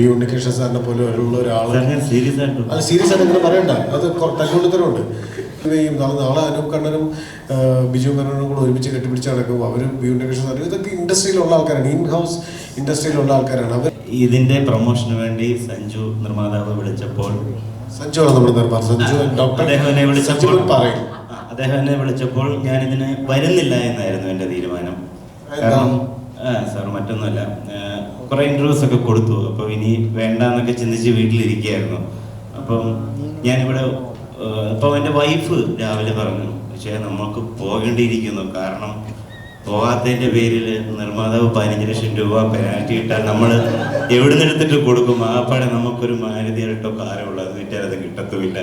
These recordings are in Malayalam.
ബി ഉണ്ണികൃഷ്ണൻ സാറിനെ പോലെ ഉള്ള ഒരാൾ സീരിയസ് ആയിട്ട് അത് സീരിയസ് ആയിട്ട് ഇങ്ങനെ പറയണ്ട. അത് തന്നോണ്ടിത്തരമുണ്ട് നാളെ അനൂപ് കണ്ണനും ബിജു കണ്ണനും കൂടെ ഒരുമിച്ച് കെട്ടിപ്പിടിച്ച് നടക്കും അവർ ബി ഉണ്ണികൃഷ്ണൻ സാർ ഇതൊക്കെ ഇൻഡസ്ട്രിയിലുള്ള ആൾക്കാരാണ്. ഇൻ ഹൗസ് ഇൻഡസ്ട്രിയിലുള്ള ആൾക്കാരാണ്. അവർ ഇതിന്റെ പ്രൊമോഷന് വേണ്ടി സഞ്ജു നിർമ്മാതാവ് വിളിച്ചപ്പോൾ സഞ്ജു ആണ് നമ്മുടെ സഞ്ജു ഡോക്ടർ വിളിച്ചപ്പോൾ പറയും. അദ്ദേഹം എന്നെ വിളിച്ചപ്പോൾ ഞാനിതിന് വരുന്നില്ല എന്നായിരുന്നു എന്റെ തീരുമാനം. കാരണം സാർ മറ്റൊന്നുമല്ല. കുറെ ഇന്റർവ്യൂസ് ഒക്കെ കൊടുത്തു. അപ്പോൾ ഇനി വേണ്ട എന്നൊക്കെ ചിന്തിച്ച് വീട്ടിലിരിക്കുകയായിരുന്നു. അപ്പം ഞാനിവിടെ അപ്പോൾ എന്റെ വൈഫ് രാവിലെ പറഞ്ഞു പക്ഷേ നമുക്ക് പോകേണ്ടിയിരിക്കുന്നു. കാരണം പോകാത്തതിന്റെ പേരിൽ നിർമ്മാതാവ് പതിനഞ്ച് ലക്ഷം രൂപ പെനാൽറ്റി ഇട്ടാൽ നമ്മൾ എവിടെ എടുത്തിട്ട് കൊടുക്കും? ആപ്പാടെ നമുക്കൊരു മാരുതി ഇരട്ടോ കാരോ ഉള്ളത് വിറ്റാൽ അത് കിട്ടത്തുമില്ല.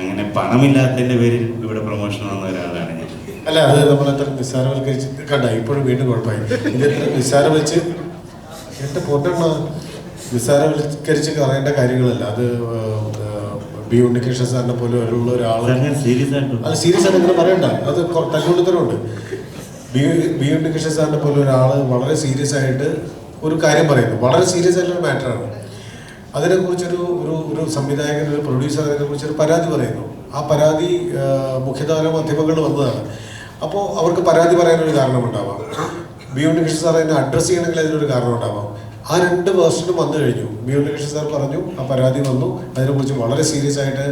അങ്ങനെ പണമില്ലാത്തതിന്റെ പേരിൽ ഇവിടെ പ്രൊമോഷൻ വന്ന ഒരാളാണ് ഞാൻ. അല്ല അത് നമ്മൾ അത്ര നിസ്സാരവൽക്കരിച്ച് കണ്ട? ഇപ്പോഴും വീണ്ടും കുഴപ്പമായി. ഇത് എത്ര നിസ്സാരം വെച്ച് എന്റെ പൊന്നെണ്ണ നിസ്സാരവൽക്കരിച്ച് പറയേണ്ട കാര്യങ്ങളല്ല. അത് ബി ഉണ്ണികൃഷ്ണൻ സാറിനെ പോലെ ഉള്ള ഒരാൾ സീരിയസ് ആയിട്ട് അത് സീരിയസ് ആയിട്ട് പറയണ്ട. അത് തല്ലുകൊടുത്തരമുണ്ട് ബി ബി ഉണ്ണികൃഷ്ണൻ സാറിനെ പോലെ ഒരാൾ വളരെ സീരിയസ് ആയിട്ട് ഒരു കാര്യം പറയുന്നു. വളരെ സീരിയസ് ആയിട്ടുള്ള മാറ്ററാണ്. അതിനെക്കുറിച്ചൊരു ഒരു ഒരു സംവിധായകൻ ഒരു പ്രൊഡ്യൂസർ അതിനെക്കുറിച്ചൊരു പരാതി പറയുന്നു. ആ പരാതി മുഖ്യധാര മാധ്യമങ്ങളിൽ വന്നതാണ്. അപ്പോൾ അവർക്ക് പരാതി പറയാനൊരു കാരണമുണ്ടാവാം. ബി ഉണ്ണികൃഷ്ണൻ സാർ അതിനെ അഡ്രസ്സ് ചെയ്യണമെങ്കിൽ അതിനൊരു കാരണം ഉണ്ടാവാം ആ രണ്ട് വേർഷനും വന്നു കഴിഞ്ഞു. ബി ഉണ്ണികൃഷ്ണൻ സാർ പറഞ്ഞു ആ പരാതി വന്നു. അതിനെക്കുറിച്ച് വളരെ സീരിയസ് ആയിട്ട്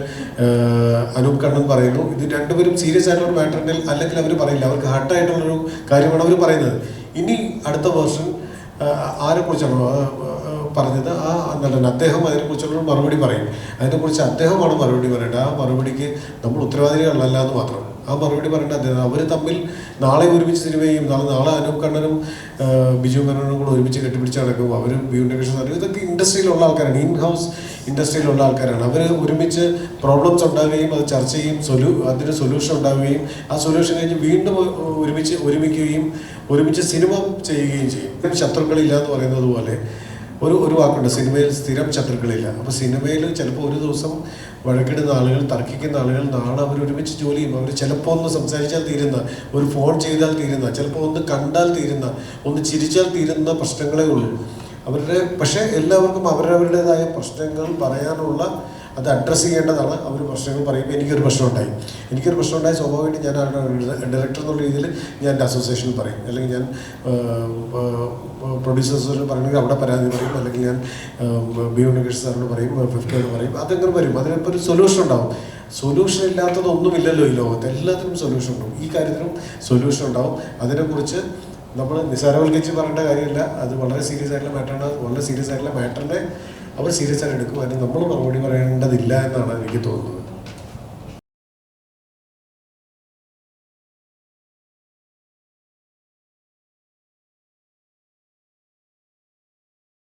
അനൂപ് കണ്ണൻ പറയുന്നു. ഇത് രണ്ടുപേരും സീരിയസ് ആയിട്ടുള്ള ഒരു മാറ്റർ ഉണ്ടെങ്കിൽ അല്ലെങ്കിൽ അവർ പറയില്ല. അവർക്ക് ഹട്ടായിട്ടുള്ളൊരു കാര്യമാണ് അവർ പറയുന്നത്. ഇനി അടുത്ത വേർഷൻ ആരെ കുറിച്ചാണോ പറഞ്ഞത് ആ നടൻ അദ്ദേഹം അതിനെക്കുറിച്ചുള്ള മറുപടി പറയും. അതിനെക്കുറിച്ച് അദ്ദേഹമാണ് മറുപടി പറയേണ്ടത്. ആ മറുപടിക്ക് നമ്മൾ ഉത്തരവാദികളല്ല എന്ന് മാത്രം. ആ മറുപടി പറയേണ്ട അദ്ദേഹം അവർ തമ്മിൽ നാളെ ഒരുമിച്ച് സിനിമയും നാളെ നാളെ അനൂപ് കണ്ണനും ബിജു കണ്ണനും കൂടെ ഒരുമിച്ച് കെട്ടിപ്പിടിച്ച് നടക്കും. അവർ ബി നടക്കും ഇതൊക്കെ ഇൻഡസ്ട്രിയിലുള്ള ആൾക്കാരാണ്. ഇൻ ഹൗസ് ഇൻഡസ്ട്രിയിലുള്ള ആൾക്കാരാണ്. അവർ ഒരുമിച്ച് പ്രോബ്ലംസ് ഉണ്ടാവുകയും അത് ചർച്ച ചെയ്യും സൊല്യൂ അതിന് സൊല്യൂഷൻ ഉണ്ടാവുകയും ആ സൊല്യൂഷൻ കഴിഞ്ഞ് വീണ്ടും ഒരുമിച്ച് ഒരുമിക്കുകയും ഒരുമിച്ച് സിനിമ ചെയ്യുകയും ചെയ്യും. ശത്രുക്കളില്ല എന്ന് പറയുന്നത് പോലെ ഒരു ഒരു വാക്കുണ്ട് സിനിമയിൽ സ്ഥിരം ശത്രുക്കളില്ല. അപ്പോൾ സിനിമയിൽ ചിലപ്പോൾ ഒരു ദിവസം വഴക്കിടുന്ന ആളുകൾ തർക്കിക്കുന്ന ആളുകൾ നാളെ അവർ ഒരുമിച്ച് ജോലി ചെയ്യും. അവർ ചിലപ്പോൾ ഒന്ന് സംസാരിച്ചാൽ തീരുന്ന ഒരു ഫോൺ ചെയ്താൽ തീരുന്ന ചിലപ്പോൾ ഒന്ന് കണ്ടാൽ തീരുന്ന ഒന്ന് ചിരിച്ചാൽ തീരുന്ന പ്രശ്നങ്ങളേ ഉള്ളൂ. അവരുടെ പക്ഷേ എല്ലാവർക്കും അവരവരുടേതായ പ്രശ്നങ്ങൾ പറയാനുള്ള അത് അഡ്രസ്സ് ചെയ്യേണ്ടതാണ്. അവർ പ്രശ്നങ്ങൾ പറയുമ്പോൾ എനിക്കൊരു പ്രശ്നം ഉണ്ടായി എനിക്കൊരു പ്രശ്നം ഉണ്ടായി സ്വാഭാവികമായിട്ട് ഞാൻ ഡയറക്ടർ എന്നുള്ള രീതിയിൽ ഞാൻ എന്റെ അസോസിയേഷനിൽ പറയും. അല്ലെങ്കിൽ ഞാൻ പ്രൊഡ്യൂസേഴ്സിനോട് പറയണമെങ്കിൽ അവിടെ പരാതി പറയും. അല്ലെങ്കിൽ ഞാൻ ബി ഉണ്ണികൃഷ്ണൻ സാറിനോട് പറയും ഫിഫ്റ്റിയോട് പറയും. അതെങ്ങനെ വരും. അതിനിപ്പോൾ ഒരു സൊല്യൂഷൻ ഉണ്ടാവും. സൊല്യൂഷൻ ഇല്ലാത്തതൊന്നുമില്ലല്ലോ ഈ ലോകത്ത്. എല്ലാത്തിനും സൊല്യൂഷൻ ഉണ്ടാവും. ഈ കാര്യത്തിനും സൊല്യൂഷൻ ഉണ്ടാവും. അതിനെക്കുറിച്ച് നമ്മൾ നിസ്സാരവൽക്കരിച്ച് പറയേണ്ട കാര്യമില്ല. അത് വളരെ സീരിയസ് ആയിട്ടുള്ള മാറ്ററാണ് വളരെ സീരിയസ് ആയിട്ടുള്ള മാറ്ററിനെ അവർ സീരിയസ് ആയിട്ട് എടുക്കും അതിന് നമ്മൾ മറുപടി പറയേണ്ടതില്ല എന്നാണ് എനിക്ക് തോന്നുന്നത്.